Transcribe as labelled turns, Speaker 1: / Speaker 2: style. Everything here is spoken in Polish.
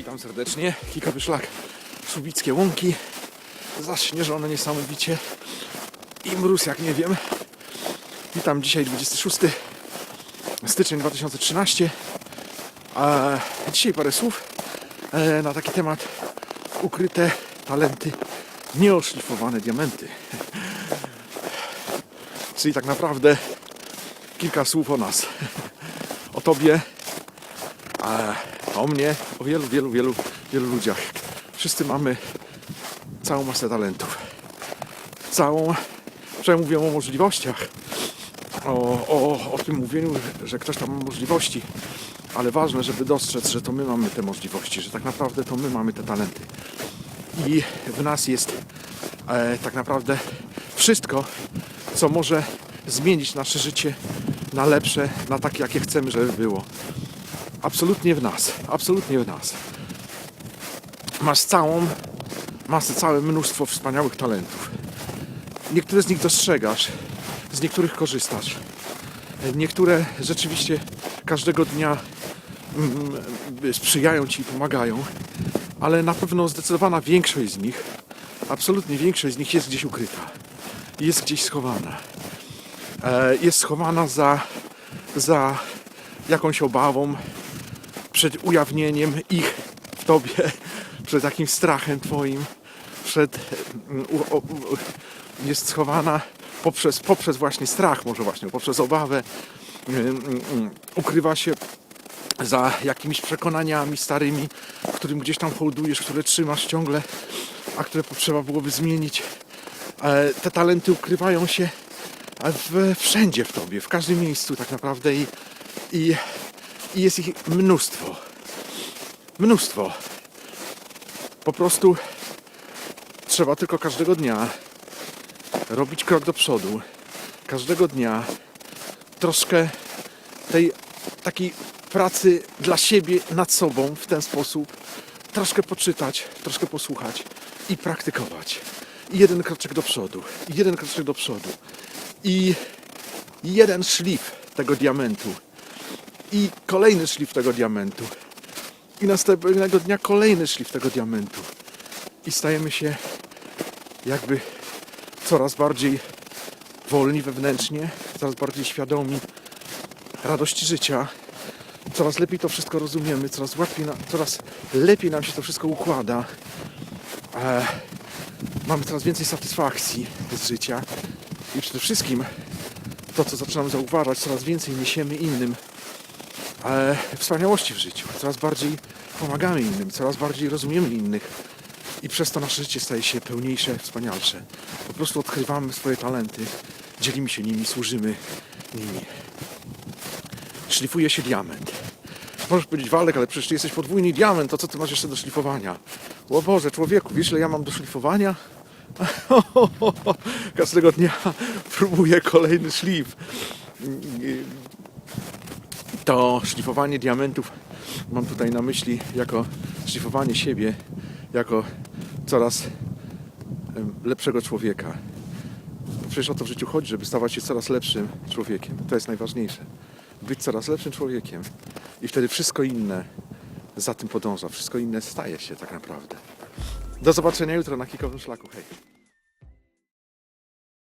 Speaker 1: Witam serdecznie. Kikowy szlak. Szubickie łąki. Zaśnieżone niesamowicie. I mróz jak nie wiem. Witam dzisiaj 26 styczeń 2013. A dzisiaj parę słów e, na taki temat ukryte talenty, nieoszlifowane diamenty. Czyli tak naprawdę kilka słów o nas. O tobie, o mnie, o wielu, wielu, wielu, wielu ludziach. Wszyscy mamy całą masę talentów. Całą, przynajmniej mówię o możliwościach. O, o, o tym mówieniu, że ktoś tam ma możliwości. Ale ważne, żeby dostrzec, że to my mamy te możliwości, że tak naprawdę to my mamy te talenty. I w nas jest e, tak naprawdę wszystko, co może zmienić nasze życie na lepsze, na takie, jakie chcemy, żeby było. Absolutnie w nas, absolutnie w nas. Masz całą masę, całe mnóstwo wspaniałych talentów. Niektóre z nich dostrzegasz, z niektórych korzystasz. Niektóre rzeczywiście każdego dnia mm, sprzyjają ci i pomagają, ale na pewno zdecydowana większość z nich, absolutnie większość z nich jest gdzieś ukryta. Jest gdzieś schowana. E, Jest schowana za, za jakąś obawą, przed ujawnieniem ich w tobie, przed jakimś strachem twoim, przed mm, u, u, jest schowana poprzez, poprzez właśnie strach, może właśnie poprzez obawę, mm, mm, ukrywa się za jakimiś przekonaniami starymi, którym gdzieś tam hołdujesz, które trzymasz ciągle, a które potrzeba byłoby zmienić. E, Te talenty ukrywają się wszędzie w tobie, w każdym miejscu tak naprawdę i, i, i jest ich mnóstwo. Mnóstwo. Po prostu trzeba tylko każdego dnia robić krok do przodu. Każdego dnia troszkę tej takiej pracy dla siebie nad sobą w ten sposób. Troszkę poczytać, troszkę posłuchać i praktykować. I jeden kroczek do przodu, jeden kroczek do przodu. I jeden szlif tego diamentu. I kolejny szlif tego diamentu. I następnego dnia kolejny szlif tego diamentu. I stajemy się jakby coraz bardziej wolni wewnętrznie, coraz bardziej świadomi radości życia. Coraz lepiej to wszystko rozumiemy, coraz łatwiej, na, coraz lepiej nam się to wszystko układa. E, mamy coraz więcej satysfakcji z życia i przede wszystkim to, co zaczynamy zauważać, coraz więcej niesiemy innym e, wspaniałości w życiu. Coraz bardziej pomagamy innym, coraz bardziej rozumiemy innych i przez to nasze życie staje się pełniejsze, wspanialsze. Po prostu odkrywamy swoje talenty, dzielimy się nimi, służymy nimi. Szlifuje się diament. Możesz powiedzieć, Walek, ale przecież ty jesteś podwójny diament, to co ty masz jeszcze do szlifowania? O Boże, człowieku, wiesz ile ja mam do szlifowania? Każdego dnia próbuję kolejny szlif. To szlifowanie diamentów mam tutaj na myśli jako szlifowanie siebie, jako coraz lepszego człowieka. Przecież o to w życiu chodzi, żeby stawać się coraz lepszym człowiekiem. To jest najważniejsze. Być coraz lepszym człowiekiem. I wtedy wszystko inne za tym podąża. Wszystko inne staje się tak naprawdę. Do zobaczenia jutro na kikowym szlaku. Hej.